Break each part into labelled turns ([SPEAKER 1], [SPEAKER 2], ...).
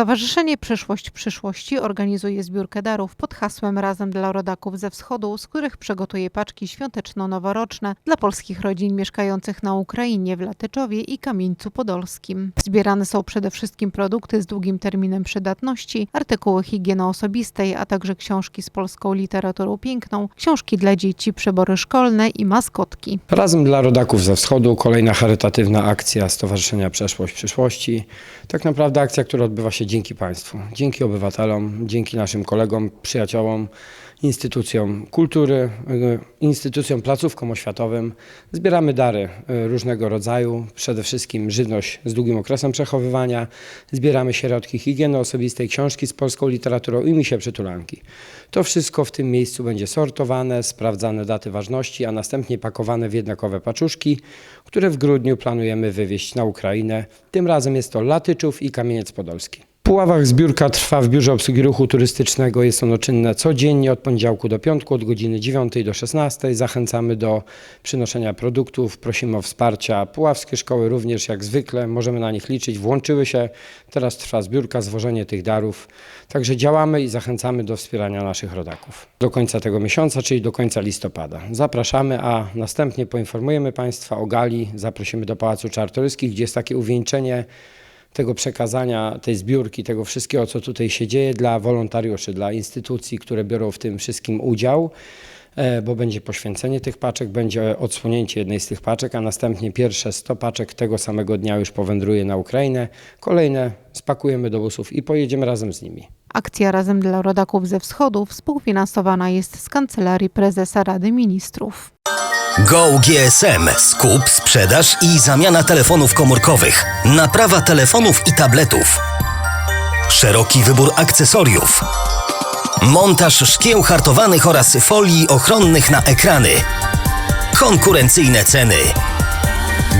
[SPEAKER 1] Stowarzyszenie Przyszłość Przyszłości organizuje zbiórkę darów pod hasłem Razem dla rodaków ze wschodu, z których przygotuje paczki świąteczno-noworoczne dla polskich rodzin mieszkających na Ukrainie w Latyczowie i Kamieńcu Podolskim. Zbierane są przede wszystkim produkty z długim terminem przydatności, artykuły higieny osobistej, a także książki z polską literaturą piękną, książki dla dzieci, przebory szkolne i maskotki.
[SPEAKER 2] Razem dla rodaków ze wschodu kolejna charytatywna akcja Stowarzyszenia Przeszłość Przyszłości. Tak naprawdę akcja, która odbywa się dzięki Państwu, dzięki obywatelom, dzięki naszym kolegom, przyjaciołom, instytucjom kultury, y, instytucjom, placówkom oświatowym. Zbieramy dary y, różnego rodzaju, przede wszystkim żywność z długim okresem przechowywania. Zbieramy środki higieny osobistej, książki z polską literaturą i misie przytulanki. To wszystko w tym miejscu będzie sortowane, sprawdzane daty ważności, a następnie pakowane w jednakowe paczuszki, które w grudniu planujemy wywieźć na Ukrainę. Tym razem jest to Latyczów i Kamieniec Podolski. Puławach zbiórka trwa w Biurze Obsługi Ruchu Turystycznego. Jest ono czynne codziennie od poniedziałku do piątku, od godziny 9 do 16. Zachęcamy do przynoszenia produktów, prosimy o wsparcia. Puławskie szkoły również jak zwykle, możemy na nich liczyć. Włączyły się, teraz trwa zbiórka, zwożenie tych darów. Także działamy i zachęcamy do wspierania naszych rodaków. Do końca tego miesiąca, czyli do końca listopada. Zapraszamy, a następnie poinformujemy Państwa o gali. Zaprosimy do Pałacu Czartoryskich, gdzie jest takie uwieńczenie tego przekazania, tej zbiórki, tego wszystkiego, co tutaj się dzieje dla wolontariuszy, dla instytucji, które biorą w tym wszystkim udział, e, bo będzie poświęcenie tych paczek, będzie odsłonięcie jednej z tych paczek, a następnie pierwsze 100 paczek tego samego dnia już powędruje na Ukrainę, kolejne spakujemy do busów i pojedziemy razem z nimi.
[SPEAKER 1] Akcja Razem dla rodaków ze wschodu współfinansowana jest z Kancelarii Prezesa Rady Ministrów.
[SPEAKER 3] Go GSM. Skup, sprzedaż i zamiana telefonów komórkowych. Naprawa telefonów i tabletów. Szeroki wybór akcesoriów. Montaż szkieł hartowanych oraz folii ochronnych na ekrany. Konkurencyjne ceny.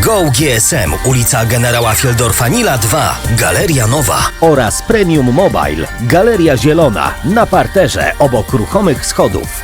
[SPEAKER 3] Go GSM, ulica Generała Fieldorfa-Nila 2, Galeria Nowa.
[SPEAKER 4] oraz Premium Mobile. Galeria Zielona na parterze obok ruchomych schodów.